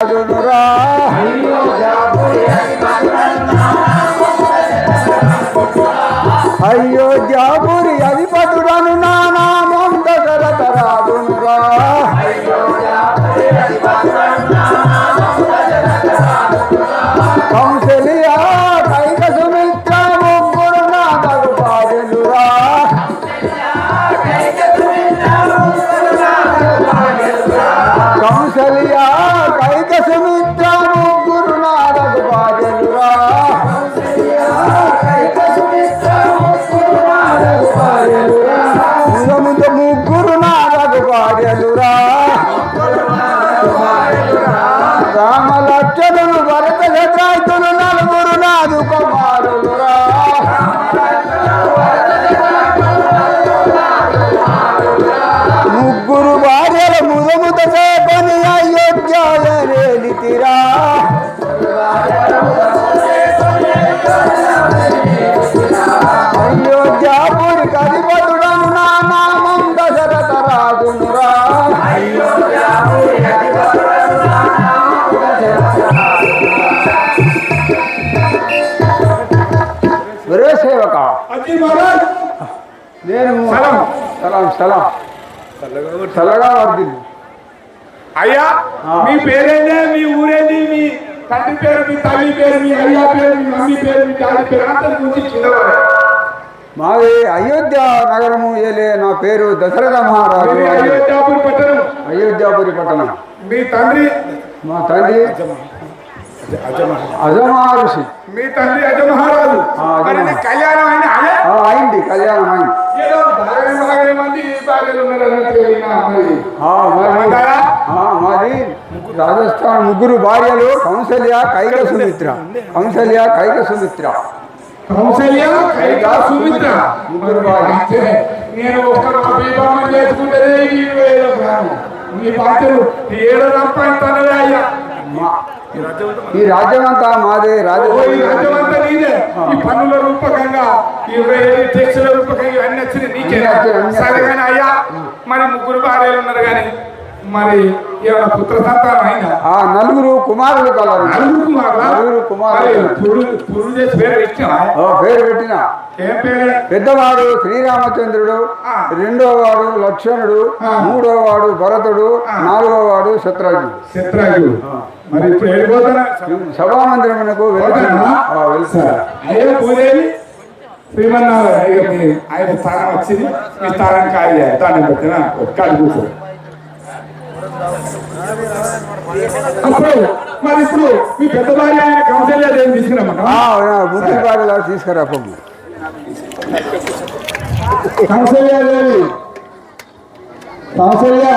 రాజునురా అయోధ్యాపురి అధిపతుడను నా నామం కంసలియా రామ లక్షణులు భరత శత్రాయుతులు నలుగురు నాదు కుమారులురా. ముగ్గురు భార్యల ముదముద చేపని అయోధ్యాలరేలితిరా రేలితిరా. ఒరే సేవక నేను సలాం. సలాం సలాం. చల్లగా వర్దిల్లు. అయ్యా. మీ పేరేంటి మీ ఊరేంటి మీ తండ్రి పేరు మీ తల్లి పేరు మీ అయ్యా పేరు మీ మమ్మీ పేరు మీ డాడీ పేరు అంతా గురించి చిన్నవారు. మాది అయోధ్య నగరము ఏలే నా పేరు దశరథ మహారాజు అయోధ్యాపురి పట్టణం. అయోధ్యాపురి పట్టణం. మీ తండ్రి మా తండ్రి అజమా ఋషి మీ తండ్రి అజమహారాజు. కళ్యాణం అయింది కళ్యాణం అయింది. మంది రాజస్థాన్ ముగ్గురు భార్యలు కౌసల్య కైక సుమిత్ర. కౌసల్య కైక సుమిత్ర. కౌశల్య కైక సుమిత్ర. ముగ్గురు భార్య. నేను ఒక్కరు చేసుకుంటే నీ బాధ్యలు ఏడు రంపాయి అయ్యా. మా- ఈ రాజ్యం అంతా మాదే రాజ ఓ ఈ రాజ్యమంతా నీదే. ఈ పన్నుల రూపకంగా ఈ టెక్స్ల రూపకంగా ఇవన్నీ వచ్చినాయి నీకే. అన్నీ వచ్చాయి, అన్నీ సరే వచ్చాయి. కానీ అయ్యా మరి ముగ్గురు భార్యలు ఉన్నారు కానీ మరి ఏమైనా పుత్ర సంతానం అయినా నలుగురు కుమారులు కలరు. నలుగురు కుమారులా? పేరు పెట్టిన? పెద్దవాడు శ్రీరామచంద్రుడు. రెండో వాడు లక్ష్మణుడు. మూడో వాడు భరతుడు. నాలుగో వాడు శత్రుఘ్నుడు. చిత్రాజు మరి ఇప్పుడు సభామందిరమునకు పూజేవి శ్రీమన్నారాయణ ఆయన స్థానం వచ్చింది. మీ స్థానం ఖాళీ స్థానం పెట్టిన కాదు కూర్చో. అప్పుడు మరి ఇప్పుడు మీ పెద్ద భార్య ఆయన కౌశల్య దేవి తీసుకురామన్నా ఆ, బుద్ధి బాగా తీసుకురా కౌశల్య దేవి కౌశల్య